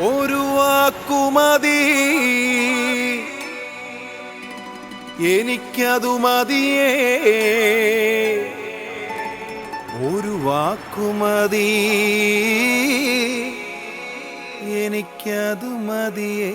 ഒരു വാക്കുമതി. എനിക്കതു മതിയേ. ഒരു വാക്കുമതി. എനിക്കതു മതിയേ.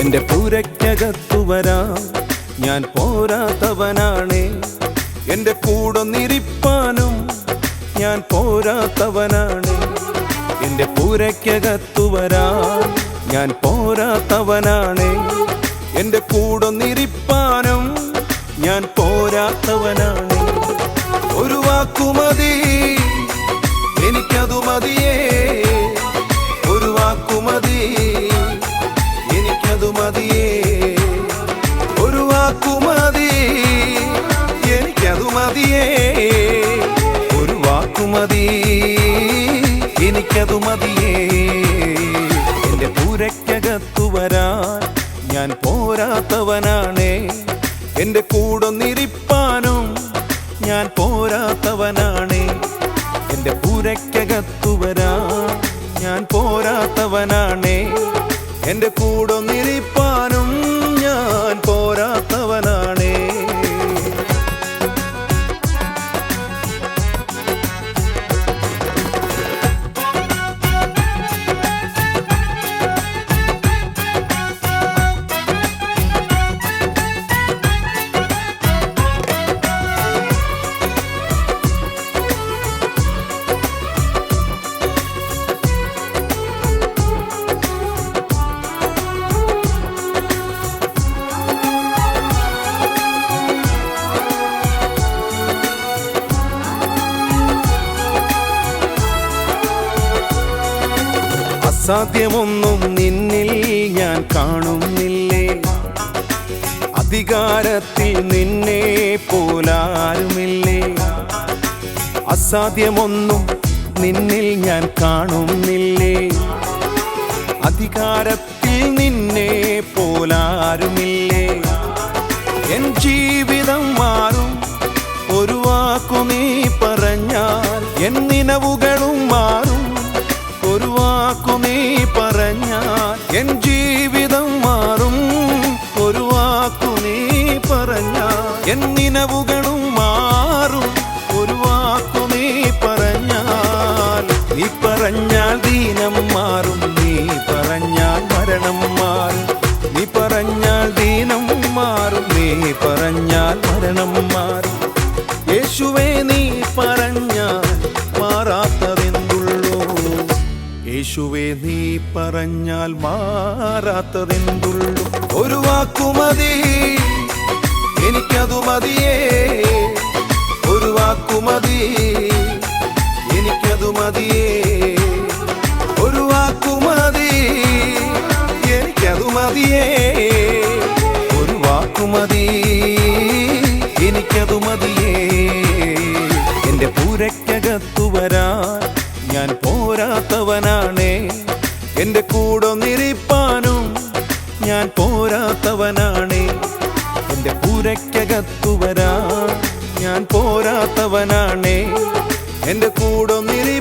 എന്റെ പൂരയ്ക്കകത്തു വരാ. ഞാൻ പോരാത്തവനാണേ. എന്റെ കൂടൊന്നിരിപ്പാനും ഞാൻ പോരാത്തവനാണ്. എന്റെ പൂരയ്ക്കകത്തു വരാ. ഞാൻ പോരാത്തവനാണ്. എന്റെ കൂടൊന്നിരിപ്പാനും ഞാൻ പോരാത്തവനാണ്. ഒരു വാക്കുമതി എനിക്കതു മതിയേ. എന്റെ പൂരയ്ക്കകത്തു വരാൻ ഞാൻ പോരാത്തവനാണേ. എന്റെ കൂടൊന്നിരിപ്പാനും ഞാൻ പോരാത്തവനാണേ. എന്റെ പൂരയ്ക്കകത്തു വരാൻ ഞാൻ പോരാത്തവനാണേ. എന്റെ കൂടൊന്നിരിപ്പാനും അസാധ്യമൊന്നും നിന്നിൽ ഞാൻ കാണുന്നില്ലേ? അധികാരത്തിൽ നിന്നെ പോലാരുമില്ലേ? അസാധ്യമൊന്നും നിന്നിൽ ഞാൻ കാണുന്നില്ലേ? അധികാരത്തിൽ നിന്നെ പോലാരുമില്ലേ? എൻ ജീവിതം മാറും ഒരു വാക്കു നീ പറഞ്ഞാൽ എൻ നിലവുകളും നിലവുകളും മാറും. ഒരു വാക്കു നീ പറഞ്ഞാൽ നീ പറഞ്ഞാൽ ദീനം മാറും. നീ പറഞ്ഞാൽ മരണം മാറും. നീ പറഞ്ഞാൽ ദീനം മാറും. നീ പറഞ്ഞാൽ മരണം മാറും. യേശുവേ നീ പറഞ്ഞാൽ മാറാത്തതെന്തുള്ളൂ? യേശുവേ നീ പറഞ്ഞാൽ മാറാത്തതെന്തുള്ളൂ? ഒരു വാക്കുമതി. എനിക്കതു മതിയേ. ഒരു വാക്കു മതി. എനിക്കതു മതിയേ. ഒരു വാക്കു മതി. എനിക്കതു മതിയേ. ഒരു വാക്കു മതി. എനിക്കതു മതിയേ. എന്റെ പൂരയ്ക്കകത്തു വരാൻ ഞാൻ പോരാത്തവനാണേ. എന്റെ കൂടൊന്നിരിപ്പാനും ഞാൻ പോരാത്തവനാണേ. എന്റെ പൂരയ്ക്കകത്തു വരാൻ ഞാൻ പോരാത്തവനാണേ. എന്റെ കൂടെ ഞാൻ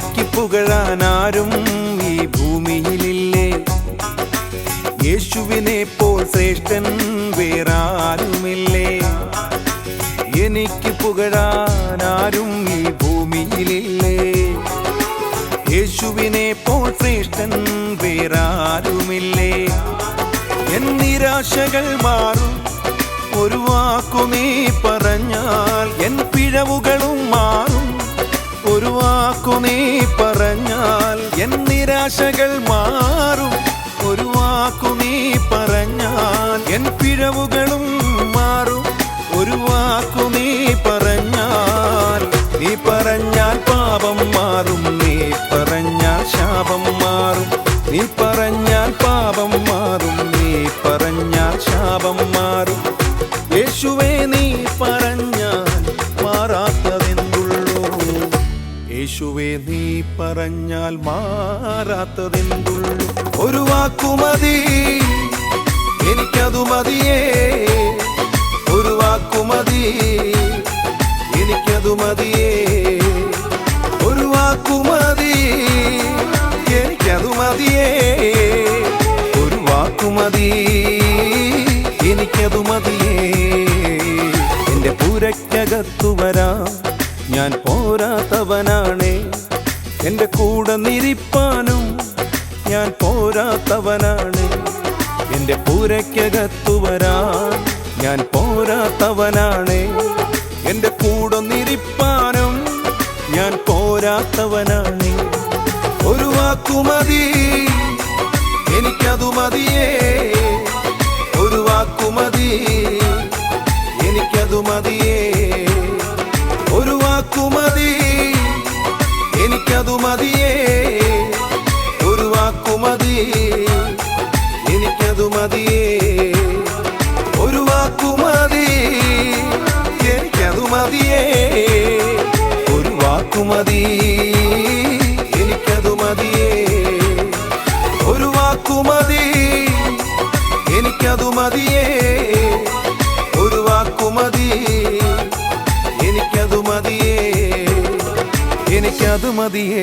എനിക്ക് പുകഴാൻ ആരും ഈ ഭൂമിയിലില്ലേ? യേശുവിനെ പോൽ ശ്രേഷ്ഠൻ വേറാരുമില്ലേ എനിക്ക് പുകഴാൻ ആരും ഈ ഭൂമിയിലില്ലേ? യേശുവിനെ പോൽ ശ്രേഷ്ഠൻ വേറാരുമില്ലേ എൻ നിരാശകൾ മാറും ഒരു വാക്കു നീ പറഞ്ഞാൽ എൻ പിഴവുകളും വാക്കു നീ പറഞ്ഞാൽ എൻ നിരാശകൾ മാറും. ഒരു വാക്കു നീ പറഞ്ഞാൽ എൻ പിഴവുകളും മാറും. ഒരു വാക്കു നീ പറഞ്ഞാൽ നീ പറഞ്ഞാൽ പാപം മാറും. നീ പറഞ്ഞാൽ ശാപം മാറും. നീ പറഞ്ഞാൽ പാപം മാറും. നീ പറഞ്ഞാൽ ശാപം യേശുവേ നീ പറഞ്ഞാൽ മാറാത്തതെന്തുള്ളു? ഒരു വാക്കുമതി എനിക്കതു മതിയേ. ഒരു വാക്കുമതി എനിക്കതു മതിയേ. ഒരു വാക്കുമതി എനിക്കതു മതിയേ. ഒരു വാക്കുമതി എനിക്കതു മതിയേ. എന്റെ പൂരക്കകത്തു വരാം. ഞാൻ പോരാത്തവനാണേ. എന്റെ കൂടെ നിരിപ്പാനും ഞാൻ പോരാത്തവനാണ്. എന്റെ പൂരയ്ക്കകത്തു വരാൻ ഞാൻ പോരാത്തവനാണ്. എന്റെ കൂടെ നിരിപ്പാനും ഞാൻ പോരാത്തവനാണ്. ഒരു വാക്കുമതി എനിക്കതു മതിയേ. ഒരു വാക്കുമതി നിനക്കു എനിക്കതു മതിയേ. ഒരു വാക്കു മതി എനിക്കതു മതിയേ. ഒരു വാക്കു മതി എനിക്കതു മതിയേ. ഒരു വാക്കു മതി എനിക്കതു മതിയേ. ഒരു വാക്കു മതി എനിക്കതു മതിയേ. ഒരു വാക്കു മതി എനിക്കതു മതിയേ